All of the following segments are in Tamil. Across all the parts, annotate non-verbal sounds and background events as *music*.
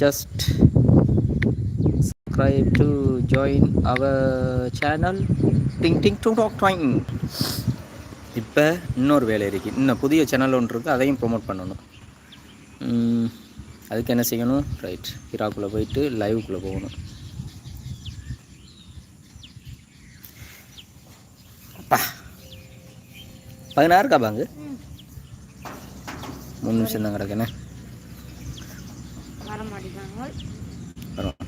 just subscribe to join our channel. Ding ding two டாக் டாயிங் இப்போ இன்னொரு வேலை இருக்குது இன்னும் புதிய சேனல் ஒன்று இருக்குது அதையும் ப்ரொமோட் பண்ணணும். அதுக்கு என்ன செய்யணும்? ரைட் ஹிராக்குள்ளே போயிட்டு லைவுக்குள்ளே போகணும். அப்பா. பதினாறு இருக்கா பாங்கு. மூணு நிமிஷம் தான் கிடக்குண்ணே வர மாட்டேங்கிறாங்க வரும்.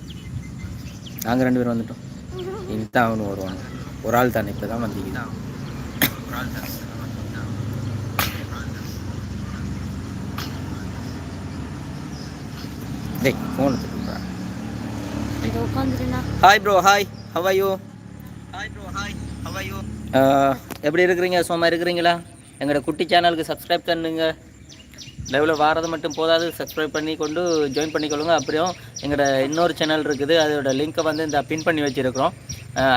நாங்கள் ரெண்டு பேரும் வந்துட்டோம். இனிதான் அவனு வருவாங்க ஒரு ஆள் தானே இப்போ தான் வந்தீங்க ஒரு ஆள் தானே டேய் phone hi bro hi how you hi bro hi how you எப்படி இருக்கிறீங்க? சும்மா இருக்கிறீங்களா? எங்களோட குட்டி சேனலுக்கு சப்ஸ்கிரைப் பண்ணுங்க லைவில் வாரது மட்டும் போதாது. சப்ஸ்கிரைப் பண்ணி கொண்டு ஜாயின் பண்ணிக்கொள்ளுங்க. அப்புறம் எங்களோட இன்னொரு சேனல் இருக்குது. அதோட லிங்க்கை வந்து இந்த பின் பண்ணி வச்சுருக்கிறோம்.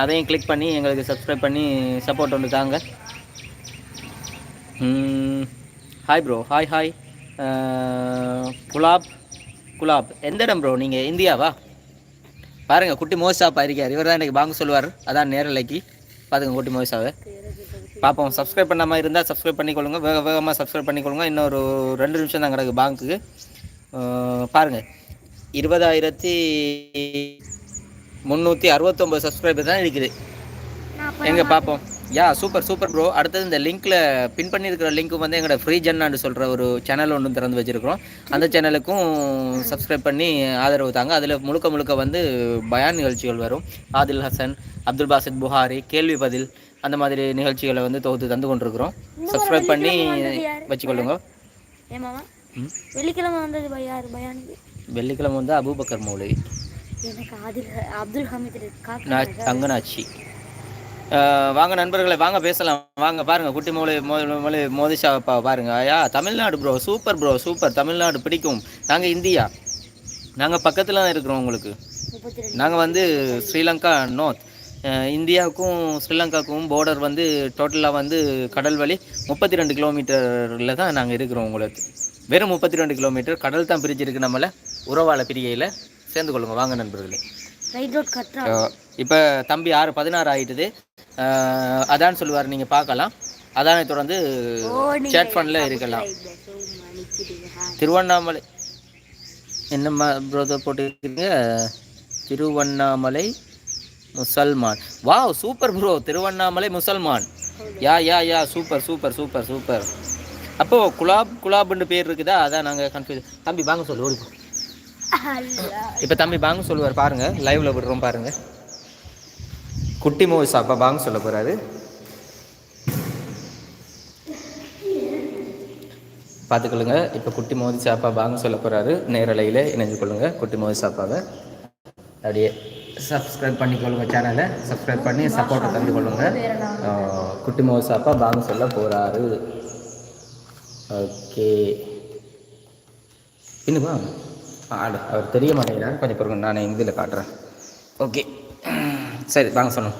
அதையும் கிளிக் பண்ணி எங்களுக்கு சப்ஸ்கிரைப் பண்ணி சப்போர்ட் ஒன்று தாங்க. Hi bro hi hi Gulab Gulab. எந்த இடம் ப்ரோ நீங்கள் இந்தியாவா? பாருங்கள் குட்டி மோசாப்பா இருக்கார். இவர் தான் எனக்கு வாங்க சொல்லுவார். அதான் நேரலைக்கு. பாருங்க குட்டி மோசாவை. பார்ப்போம் சப்ஸ்கிரைப் பண்ணாமல் இருந்தால் சப்ஸ்கிரைப் பண்ணிக்கொள்ளுங்க. வேக வேகமாக சப்ஸ்கிரைப் பண்ணிக்கொள்ளுங்க. இன்னொரு ரெண்டு நிமிஷம் தான் கிடக்கு பேங்க்குக்கு பாருங்கள் இருபதாயிரத்தி முந்நூற்றி அறுபத்தொம்பது சப்ஸ்கிரைபர் தான் இருக்குது. எங்கே பார்ப்போம் யா சூப்பர் சூப்பர் ப்ரோ அடுத்தது இந்த லிங்க்கில் பின் பண்ணியிருக்கிற லிங்க் வந்து எங்களோட ஃப்ரீ ஜன்னான்னு சொல்கிற ஒரு சேனல் ஒன்று திறந்து வச்சுருக்கிறோம். அந்த சேனலுக்கும் சப்ஸ்கிரைப் பண்ணி ஆதரவு தாங்க. அதில் முழுக்க முழுக்க வந்து பயான் நிகழ்ச்சிகள் வரும். ஆதில் ஹசன் அப்துல் பாசித் புகாரி கேள்வி பதில் அந்த மாதிரி நிகழ்ச்சிகளை வந்து தொகுத்து தந்து கொண்டிருக்கிறோம். சப்ஸ்கிரைப் பண்ணி வச்சுக்கொள்ளுங்க. வெள்ளிக்கிழமை வந்தது பையார் பயானுக்கு வெள்ளிக்கிழமை வந்து அபூபக்கர் மௌலவி எனக்கு ஆதில் அப்துல் ஹமீத் தங்கனாச்சி. வாங்க நண்பர்களே வாங்க பேசலாம். வாங்க பாருங்க குட்டி மொழி மொழி மோதிஷா பா பாருங்க. ஐயா Tamil Nadu bro super bro super Tamil Nadu பிடிக்கும். நாங்கள் இந்தியா. நாங்கள் பக்கத்தில் தான் இருக்கிறோம் உங்களுக்கு. நாங்கள் வந்து ஸ்ரீலங்கா நார்த் இந்தியாவுக்கும் ஸ்ரீலங்காவுக்கும் பார்டர் வந்து டோட்டலாக வந்து கடல் வழி முப்பத்தி ரெண்டு கிலோமீட்டரில் தான் நாங்கள் இருக்கிறோம் உங்களுக்கு. வெறும் முப்பத்தி ரெண்டு கிலோமீட்டர் கடல் தான் பிரிச்சிருக்கு நம்மளை. உறவாள பிரிகையில் சேர்ந்து கொள்ளுங்க. வாங்க நண்பர்களே. இப்போ தம்பி ஆறு பதினாறு ஆயிட்டுது. அஹ் அதான் சொல்லுவார். நீங்கள் பார்க்கலாம். அதானை தொடர்ந்து சேட் ஃபண்டில் இருக்கலாம். திருவண்ணாமலை. என்னம்மா ப்ரோதர் போட்டுருக்கீங்க திருவண்ணாமலை முசல்மான். Wow super bro Tiruvannamalai Musalman. Yeah yeah yeah super super super super. அப்போ குலாப் குலாப்னு பேர் இருக்குதா? அதான் நாங்கள் கன்ஃபியூஸ் தம்பி வாங்க சொல்லு ஓடி இப்போ தம்பி பாங்க சொல்லுவார் பாருங்க. லைவ்ல விடுறோம் பாருங்க. குட்டி மூவி சாப்பா பாங்க சொல்ல போறாரு. பார்த்துக்கொள்ளுங்க. இப்போ குட்டி மோதி சாப்பா பாங்க சொல்ல போறாரு. நேரலையில் இணைஞ்சு கொள்ளுங்க. குட்டி மோதி சாப்பாவை அப்படியே. சப்ஸ்கிரைப் பண்ணிக்கொள்ளுங்க சேனலை சப்ஸ்கிரைப் பண்ணி சப்போர்ட்டை தந்து கொள்ளுங்க. குட்டி மோசாப்பா பாங்க சொல்ல போகிறாரு ஓகே இன்னுமா ஆடு அவர் தெரிய மாட்டேங்கிறார். கொஞ்சம் பொறுங்க நான் இதில் காட்டுறேன். ஓகே சரி வாங்க சொல்லணும்.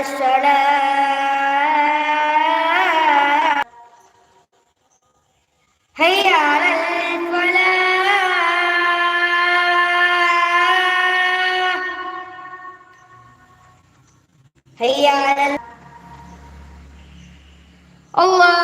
الصلاة حي على الفلاح حي على ال- الله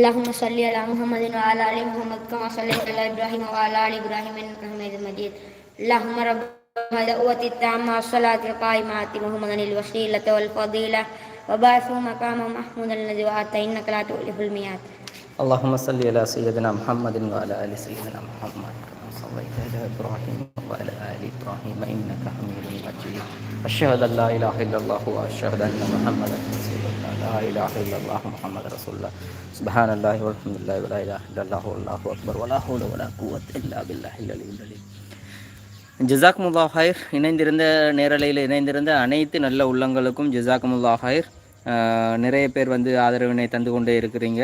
اللهم صل على محمد وعلى آل محمد كما صليت على إبراهيم وعلى آل إبراهيم إنك حميد مجيد. اللهم رب دعوة التامة والصلاة القائمة آت محمدا الوسيلة والفضيلة وبعثه مقاما محمودا الذي وعدت إنك لا تخلف الميعاد. اللهم صل على سيدنا محمد وعلى آل سيدنا محمد. صليت على ابراهيم وعلى ال ابراهيم انك حميد مجيد اشهد ان لا اله الا الله واشهد ان محمدا رسول الله لا اله الا الله محمد رسول الله سبحان الله والحمد لله ولا اله الا الله والله اكبر ولا حول ولا قوه الا بالله العلي العظيم ஜிசாக்முல்லா ஹைர் இணைந்திருந்த நேரலையில் இணைந்திருந்த அனைத்து நல்ல உள்ளங்களுக்கும் ஜிசாக்முல்லா ஹைர் ஆஹ் நிறைய பேர் வந்து ஆதரவினை தந்து கொண்டே இருக்கிறீங்க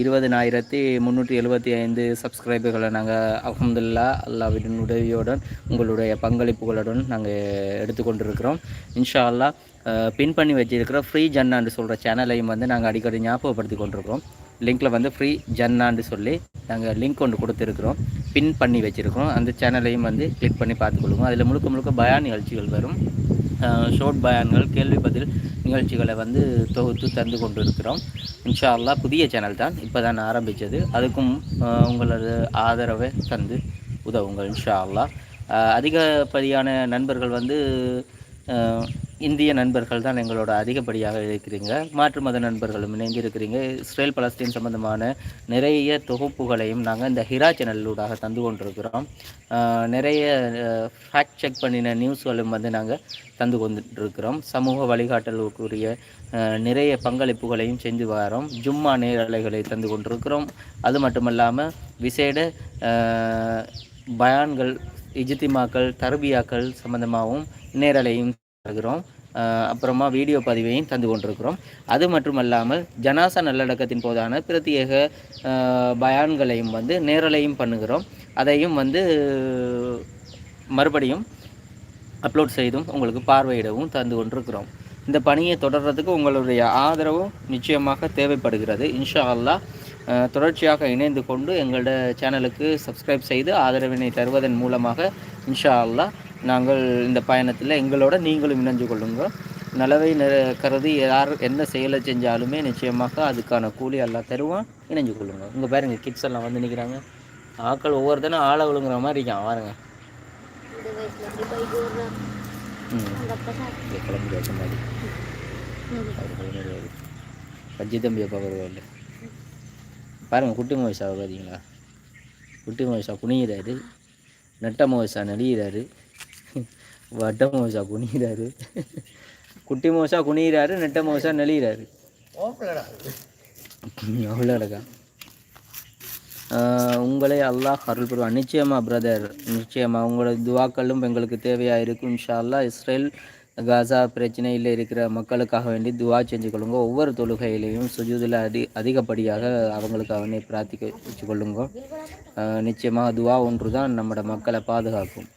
இருபதினாயிரத்தி முந்நூற்றி எழுபத்தி ஐந்து சப்ஸ்கிரைபர்களை நாங்கள் அஹமதுல்லா அல்லாவின் உதவியுடன் உங்களுடைய பங்களிப்புகளுடன் நாங்கள் எடுத்துக்கொண்டிருக்கிறோம். இன்ஷா அல்லா பின் பண்ணி வச்சிருக்கிற ஃப்ரீ ஜன்னான்னு சொல்கிற சேனலையும் வந்து நாங்கள் அடிக்கடி ஞாபகப்படுத்தி கொண்டிருக்கிறோம். லிங்க்கில் வந்து ஃப்ரீ ஜன்னான்னு சொல்லி நாங்கள் லிங்க் ஒன்று கொடுத்துருக்குறோம். பின் பண்ணி வச்சுருக்கிறோம். அந்த சேனலையும் வந்து கிளிக் பண்ணி பார்த்துக்கொள்ளுங்க அதில் முழுக்க முழுக்க பயான் நிகழ்ச்சிகள் வரும். ஷோர்ட் பயான்கள் கேள்வி பதில் நிகழ்ச்சிகளை வந்து தொகுத்து தந்து கொண்டு இருக்கிறோம் இன்ஷா அல்லாஹ் புதிய சேனல் தான். இப்போ தான் ஆரம்பித்தது அதுக்கும் உங்களது ஆதரவை தந்து உதவுங்கள் இன்ஷா அல்லா அதிகப்படியான நண்பர்கள் வந்து இந்திய நண்பர்கள் தான் எங்களோட அதிகப்படியாக இருக்கிறீங்க. மாற்று மத நண்பர்களும் இணைந்து இருக்கிறீங்க இஸ்ரேல் பலஸ்தீன் சம்பந்தமான நிறைய தொகுப்புகளையும் நாங்கள் இந்த ஹிரா சேனலூடாக தந்து கொண்டிருக்கிறோம். நிறைய ஃபேக்ட் செக் பண்ணின நியூஸ்களும் வந்து நாங்கள் தந்து கொண்டிருக்கிறோம். சமூக வழிகாட்டலுக்குரிய நிறைய பங்களிப்புகளையும் செஞ்சு வரோம். ஜும்மா நேரலைகளை தந்து கொண்டிருக்கிறோம். அது மட்டுமல்லாமல் விசேட பயான்கள் இஜித்திமாக்கள் தர்பியாக்கள் சம்பந்தமாகவும் நேரலையும் தருகிறோம் அப்புறமா வீடியோ பதிவையும் தந்து கொண்டிருக்கிறோம். அது மட்டுமல்லாமல் ஜனாசா நல்லடக்கத்தின் போதான பிரத்யேக பயான்களையும் வந்து நேரலையும் பண்ணுகிறோம். அதையும் வந்து மறுபடியும் அப்லோட் செய்தும் உங்களுக்கு பார்வையிடவும் தந்து கொண்டிருக்கிறோம். இந்த பணியை தொடர்றதுக்கு உங்களுடைய ஆதரவும் நிச்சயமாக தேவைப்படுகிறது. இன்ஷா அல்லா தொடர்ச்சியாக இணைந்து கொண்டு எங்களோட சேனலுக்கு சப்ஸ்கிரைப் செய்து ஆதரவினை தருவதன் மூலமாக இன்ஷா அல்லா நாங்கள் இந்த பயணத்தில் எங்களோட நீங்களும் இணைஞ்சு கொள்ளுங்கள் நலவை நிற- கருதி யார் என்ன செயலை செஞ்சாலுமே நிச்சயமாக அதுக்கான கூலி எல்லாம் தருவான். இணைஞ்சு கொள்ளுங்க. இங்கே பாருங்கள் கிட்ஸ் எல்லாம் வந்து நிற்கிறாங்க ஆட்கள் ஒவ்வொருத்தனும் ஆளை விழுங்குற மாதிரி இருக்கான் பாருங்க. ம். இங்கே கிளம்பி வச்ச மாதிரி. பஜ்ஜி தம்பியை பார்க்குறது இல்லை பாருங்கள் குட்டி மோயிசாவை பார்த்தீங்களா குட்டி மோயிசா குனிகிறாரு நெட்ட மோயிசா நடிகிறாரு வட்ட மோசா குனிகிறாரு குட்டி மோசா குனிகிறாரு நெட்ட மோசா நெளிகிறாரு *laughs* அவ்வளோடக்கா உங்களை அல்லாஹ் அருள் புரிவான். நிச்சயமா பிரதர் நிச்சயமா உங்களோட துவாக்களும் எங்களுக்கு தேவையாக இருக்கும் இன்ஷா அல்லாஹ் இஸ்ரேல் காசா பிரச்சனையில் இருக்கிற மக்களுக்காக வேண்டி துவா செஞ்சு கொள்ளுங்க. ஒவ்வொரு தொழுகையிலையும் சுஜூதில் அதி அதிகப்படியாக அவங்களுக்காக வேண்டி பிரார்த்திக்க வச்சு கொள்ளுங்க நிச்சயமாக துவா ஒன்று தான் நம்மட மக்களை பாதுகாக்கும்.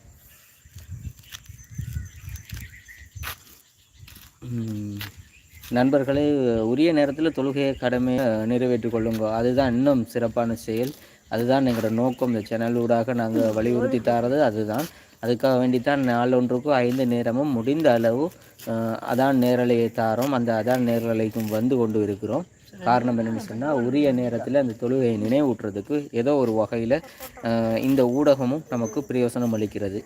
நண்பர்களை உரிய நேரத்தில் தொழுகையை கடமையை நிறைவேற்றி கொள்ளுங்க. அதுதான் இன்னும் சிறப்பான செயல். அதுதான் எங்களோட நோக்கம். இந்த சேனலூடாக ஊடாக நாங்கள் வலியுறுத்தி தரது அதுதான். அதுக்காக வேண்டித்தான் நாளொன்றுக்கும் ஐந்து நேரமும் முடிந்த அளவு அதான் நேரலையை தாரோம். அந்த அதான் நேரலைக்கும் வந்து கொண்டு இருக்கிறோம். காரணம் என்னென்னு சொன்னால் உரிய நேரத்தில் அந்த தொழுகையை நினைவூட்டுறதுக்கு ஏதோ ஒரு வகையில் இந்த ஊடகமும் நமக்கு பிரயோசனம் அளிக்கிறது.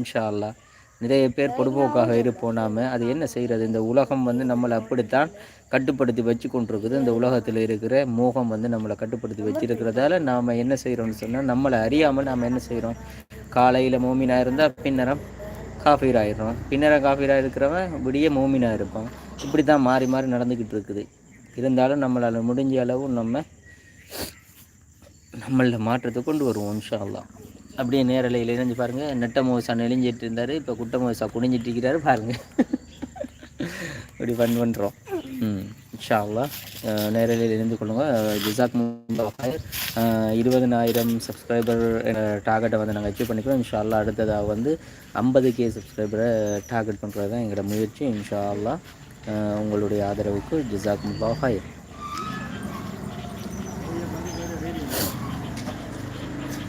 இன்ஷா அல்லாஹ். நிறைய பேர் பொடுபோக்காக இருப்போம் அது என்ன செய்கிறது? இந்த உலகம் வந்து நம்மளை அப்படித்தான் கட்டுப்படுத்தி வச்சு கொண்டிருக்குது இந்த உலகத்தில் இருக்கிற மோகம் வந்து நம்மளை கட்டுப்படுத்தி வச்சிருக்கிறதால நாம் என்ன செய்கிறோம்னு சொன்னால் நம்மளை அறியாமல் நாம் என்ன செய்கிறோம்? காலையில் மோமினாக இருந்தால் பின்னரம் காஃபீர் ஆகிடும் பின்னரம் காஃபீராக இருக்கிறவன் விடிய மோமினாக இருப்பான். இப்படி தான் மாறி மாறி நடந்துக்கிட்டு இருக்குது. இருந்தாலும் நம்மளால் முடிஞ்ச அளவு நம்ம நம்மள மாற்றத்தை கொண்டு வருவோம் இன்ஷா அல்லாஹ். அப்படியே நேரலையில் இணைஞ்சு பாருங்கள் நெட்ட மோசா நெளிஞ்சிட்டு இருந்தார். இப்போ குட்ட மோசா குனிஞ்சிட்டு இருக்கிறாரு. பாருங்கள் இப்படி ஃபன் பண்ணுறோம் ம் இன்ஷால்லா நேரலையில் இணைந்து கொள்ளுங்கள் ஜிசாக் இருபதனாயிரம் சப்ஸ்கிரைபர் டார்கெட்டை வந்து நாங்கள் அச்சீவ் பண்ணிக்கிறோம். இன்ஷால்லா அடுத்ததாக வந்து ஐம்பது கே சப்ஸ்கிரைபரை டார்கெட் பண்ணுறது தான் எங்களோட முயற்சி. இன்ஷா உங்களுடைய ஆதரவுக்கு ஜிசாக் முல்லா ஹயர்